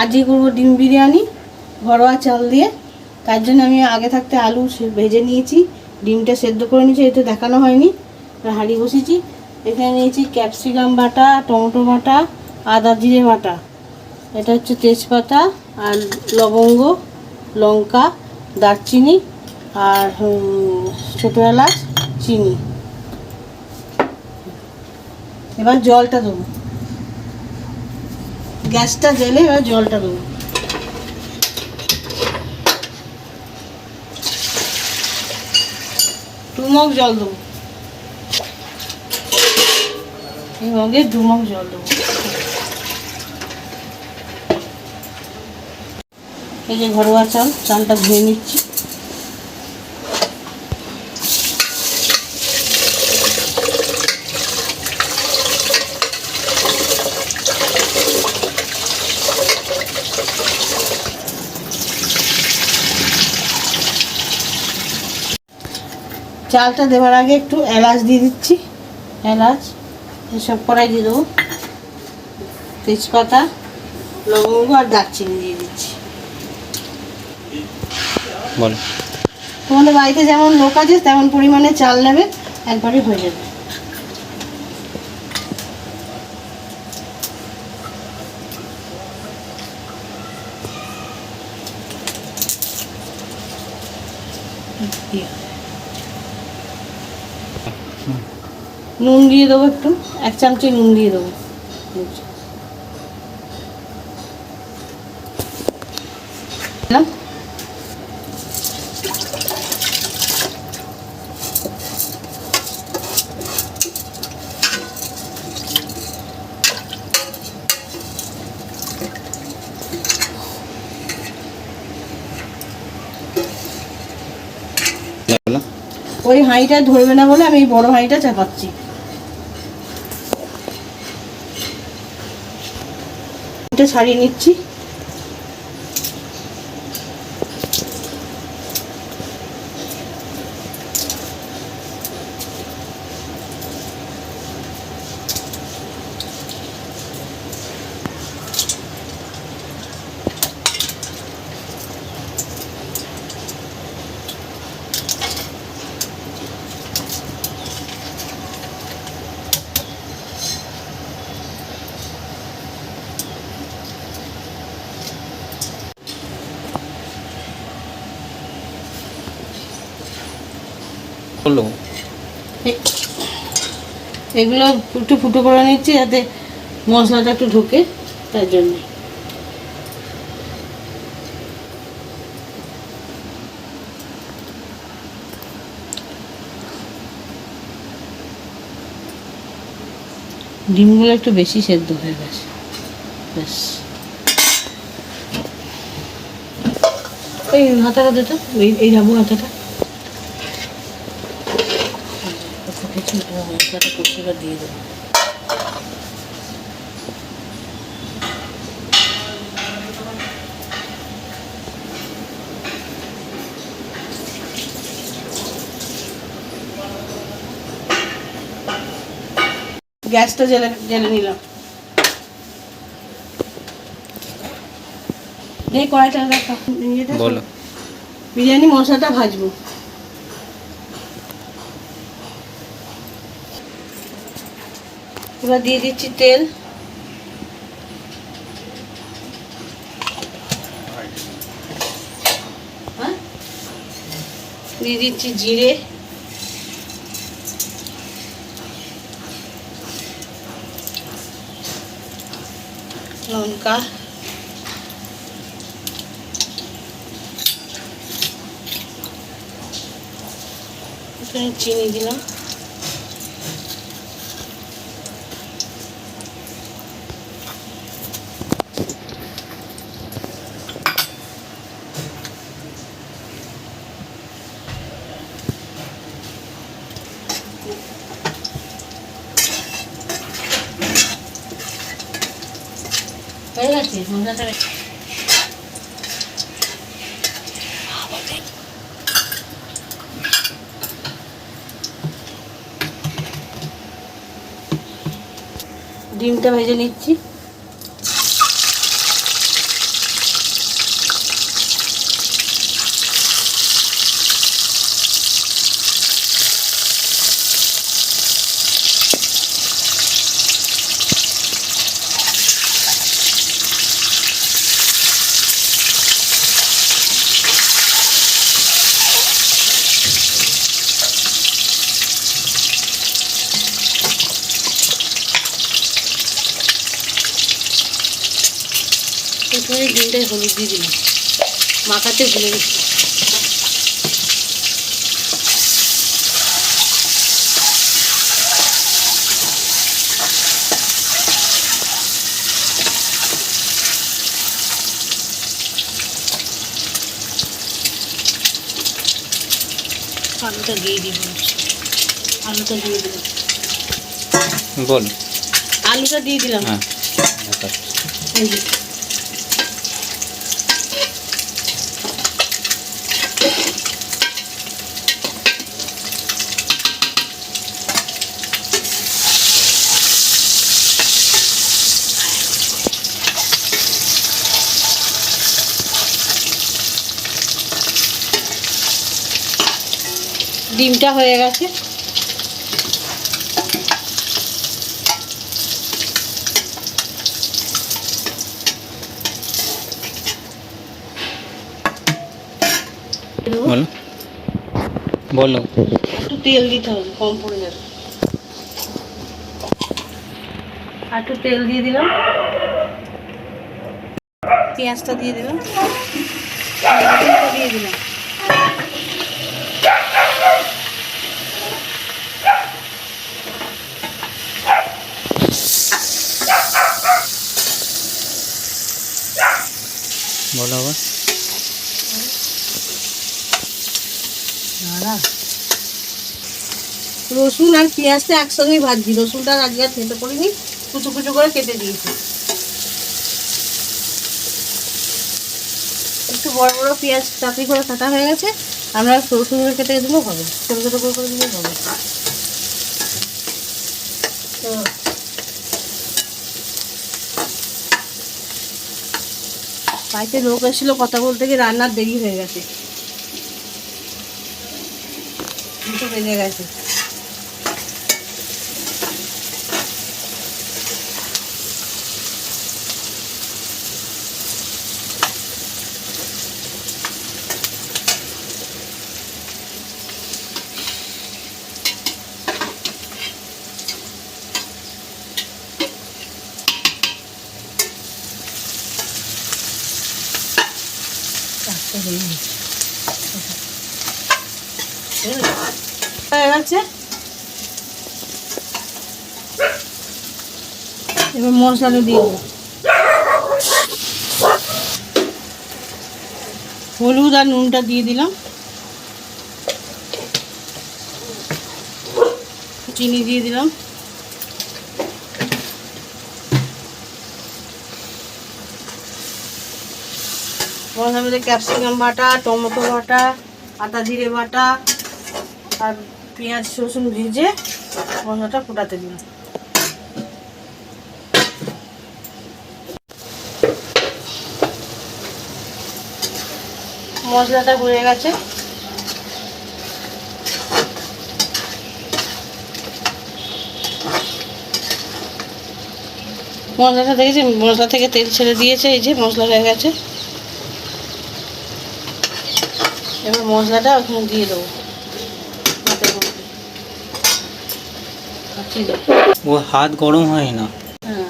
আজকে করব ডিম বিরিয়ানি, ঘরোয়া চাল দিয়ে। তার জন্য আমি আগে থাকতে আলু ভেজে নিয়েছি, ডিমটা সেদ্ধ করে নিয়েছি এটা দেখানো হয়নি হাঁড়ি বসেছি এখানে নিয়েছি ক্যাপসিকাম বাটা, টমেটো বাটা, আদা জিরে বাটা। এটা হচ্ছে তেজপাতা আর লবঙ্গ, লঙ্কা, দারচিনি আর ছোটো এলাচ, চিনি। এবার জলটা দেবো। গ্যাসটা জেলে জলটা দেবো। দু জল দেবো। এই মগে মগ জল দেবো। এই যে ঘরোয়া চাল, চালটা ধুয়ে নিচ্ছি। চালটা দেওয়ার আগে একটু এলাচ দিয়ে দিচ্ছি। এলাচ এসব করাই দিয়ে দেবো। তেজপাতা লবঙ্গ আর দারচিনি দিয়ে দিচ্ছি। বল। তোমাদের বাড়িতে যেমন লোক আছে তেমন পরিমাণে চাল নেবে একবারই হয়ে যাবে। নুন দিয়ে দেবো একটু এক চামচি নুন দিয়ে দেবো। ওই হাঁড়িটা ধরবে না বলে আমি এই বড় হাঁড়িটা চাপাচ্ছি। ছাড়িয়ে নিচ্ছি। বলল এ- এগুলো একটু ফুটো করে নিচ্ছি যাতে মশলাটা একটু ঢোকে তার জন্য। ডিমগুলো একটু বেশি সেদ্ধ হয়ে গেছে। ব্যাস। এই হাতাটা দে তো, এই এই যাব হাতাটা। মশলাটা করতে এবার দিয়ে দেবো। গ্যাসটা জেলে জেলে নিলাম। এই কড়াইটা দেখা বিরিয়ানি মশলাটা ভাজবো। এবার দিয়ে দিচ্ছি তেল। হ্যাঁ? দিয়ে দিচ্ছি জিরে। লঙ্কা। চিনি দিলাম হয়ে গেছে মশলাটা ডিমটা ভেজে নিচ্ছি। প্রথমে ডিমটায় হলুদ দিয়ে দিলাম। মাখাতে ভুলে গেছি। আলুটা দিয়ে দিব। আলুটা দিয়ে দিলাম বল। আলুটা দিয়ে দিলাম। হ্যাঁ ডিমটা হয়ে গেছে। বলো। বলো। একটু তেল দিতে হবে কম পড়ে যাবে। আর একটু তেল দিয়ে দিলাম। পেঁয়াজটা দিয়ে দিলাম। দিয়ে দিলাম। রসুন আর পেঁয়াজটা একসঙ্গেই ভাজছি। রসুনটা আজকে আর থেতে করিনি, কুচু কুচু করে কেটে দিয়েছি। একটু বড় বড় পেঁয়াজ চাকরি করে কাটা হয়ে গেছে, আমরা সরু করে কেটে দিলেও হবে, ছোটো ছোটো করে করে দিলেও হবে। বাড়িতে লোক এসেছিল কথা বলতে গিয়ে রান্নার দেরি হয়ে গেছে। বেজে গেছে। এবার মশলাটা দিয়ে দেবো। হলুদ আর নুনটা দিয়ে দিলাম। চিনি দিয়ে দিলাম। মশলার মধ্যে ক্যাপসিকাম বাটা, টমেটো বাটা, আদা জিরে বাটা আর পেঁয়াজ, রসুন ভেজে মশলাটা ফুটাতে দিলাম। মশলাটা হয়ে গেছে। মশলাটা দেখেছি, মশলা থেকে তেল ছেড়ে দিয়েছে, এই যে মশলা হয়ে গেছে। এবার মশলাটা ওখানে দিয়ে দেবো। ভাতের মধ্যে। দেবো ও হাত গরম হয় না। হ্যাঁ।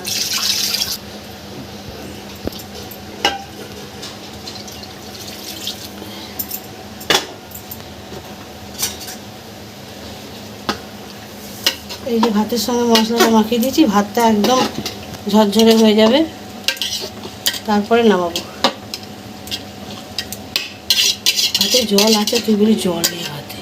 এই যে ভাতের সঙ্গে মশলাটা মাখিয়ে দিয়েছি ভাতটা একদম ঝরঝরে হয়ে যাবে। তারপরে নামাবো। ভাতে জল আছে, তুই বলি জল নেই ভাতে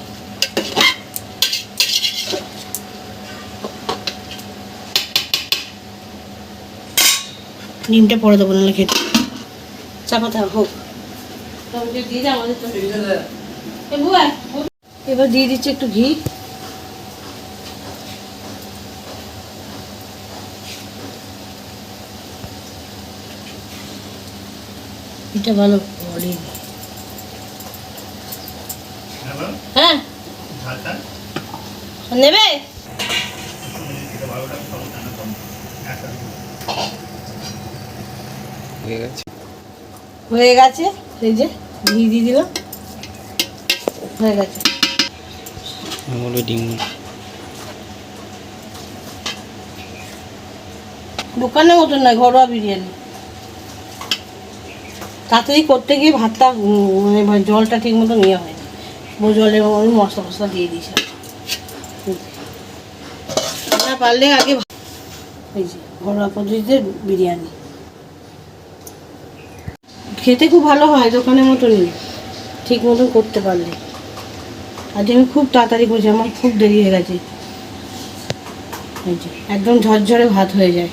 ডিমটা পরে দেবো, নাহলে খেতে হোক। এবার দিয়ে দিচ্ছি একটু ঘি। এটা ভালো পড়ে হ্যাঁ? নেবে? হয়ে গেছে। হয়ে গেছে এই যে ঘি দিয়ে দিলাম। হয়ে গেছে। ডিম। দোকানের মতন নয় ঘরোয়া বিরিয়ানি। তাড়াতাড়ি করতে গিয়ে ভাতটা মানে জলটা ঠিক মতো নেওয়া হয়নি। জলে আমি মশলা মশলা দিয়ে দিয়েছিলাম না পারলে আগে এই যে ঘরোয়া পদ্ধতিতে বিরিয়ানি। খেতে খুব ভালো হয়, দোকানের মতনই ঠিক মতন করতে পারলে। আজ আমি খুব তাড়াতাড়ি করছি, আমার খুব দেরি হয়ে গেছে। একদম ঝরঝরে ভাত হয়ে যায়।